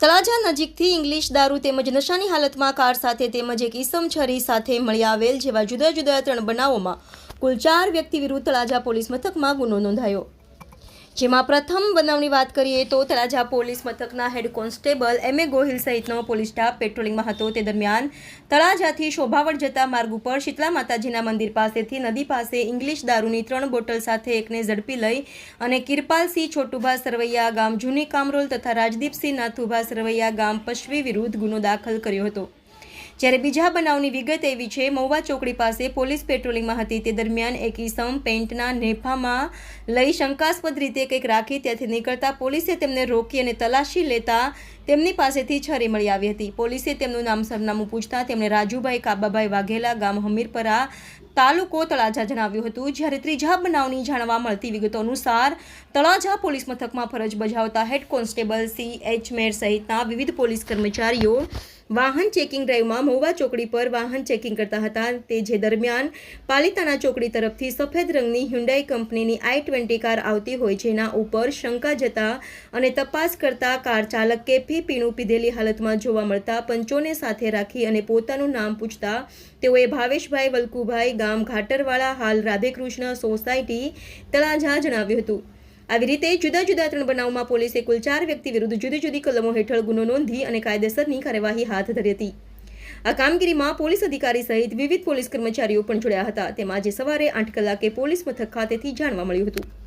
તળાજા નજીકથી ઇંગ્લિશ દારૂ તેમજ નશાની હાલતમાં કાર સાથે તેમજ એક ઈસમ છરી સાથે મળી આવેલ જેવા જુદા જુદા ત્રણ બનાવોમાં કુલ ચાર વ્યક્તિ વિરુદ્ધ તળાજા પોલીસ મથકમાં ગુનો નોંધાયો. જેમાં પ્રથમ બનાવની વાત કરીએ તો તળાજા પોલીસ મથકના હેડ કોન્સ્ટેબલ એમ એ ગોહિલ સહિતનો પોલીસ સ્ટાફ પેટ્રોલિંગમાં હતો. તે દરમિયાન તળાજાથી શોભાવડ જતા માર્ગ ઉપર શીતલા માતાજીના મંદિર પાસેથી નદી પાસે ઇંગ્લિશ દારૂની ત્રણ બોટલ સાથે એકને ઝડપી લઈ અને કિરપાલસિંહ છોટુભા સરવૈયા ગામ જૂની કામરોલ તથા રાજદીપસિંહ નાથુભા સરવૈયા ગામ પશ્વી વિરુદ્ધ ગુનો દાખલ કર્યો હતો. જ્યારે બીજા બનાવની વિગત એવી છે, મહુવા ચોકડી પાસે પોલીસ પેટ્રોલિંગમાં હતી. તે દરમિયાન એક ઈસમ પેન્ટના નેફામાં લઈ શંકાસ્પદ રીતે કંઈક રાખી ત્યાંથી નીકળતા પોલીસે તેમને રોકી અને તલાશી લેતા તેમની પાસેથી છરી મળી આવી હતી. પોલીસે તેમનું નામ સરનામું પૂછતા તેમણે રાજુભાઈ કાબાભાઈ વાઘેલા ગામ હમીરપરા તાલુકો તળાજા જણાવ્યું હતું. જ્યારે ત્રીજા બનાવની જાણવા મળતી વિગતો અનુસાર તળાજા પોલીસ મથકમાં ફરજ બજાવતા head constable C H Mer સહિતના વિવિધ પોલીસ કર્મચારીઓ વાહન ચેકિંગ ડ્રાઈવમાં મહુવા ચોકડી પર વાહન ચેકિંગ કરતા હતા. તે જે દરમિયાન પાલિતાણા ચોકડી તરફથી સફેદ રંગની હ્યુન્ડાઈ કંપનીની આઈ ટ્વેન્ટી કાર આવતી હોય જેના ઉપર શંકા જતા અને તપાસ કરતા કાર ચાલક કેફી પીણું પીધેલી હાલતમાં જોવા મળતા પંચોને સાથે રાખી અને પોતાનું નામ પૂછતા તેઓએ ભાવેશભાઈ વલ્કુભાઈ ગામ ઘાટરવાળા, હાલ રાધેકૃષ્ણ સોસાયટી, તળાજા જણાવ્યું હતું. આવી રીતે જુદા જુદા ત્રણ બનાવમાં પોલીસે કુલ ચાર વ્યક્તિ વિરુદ્ધ જુદી જુદી કલમો હેઠળ ગુનો નોંધી અને કાયદેસરની કાર્યવાહી હાથ ધરી હતી. આ કામગીરીમાં પોલીસ અધિકારી સહિત વિવિધ પોલીસ કર્મચારીઓ પણ જોડ્યા હતા. તેમાં આજે સવારે આઠ કલાકે પોલીસ મથક ખાતેથી જાણવા મળ્યું હતું.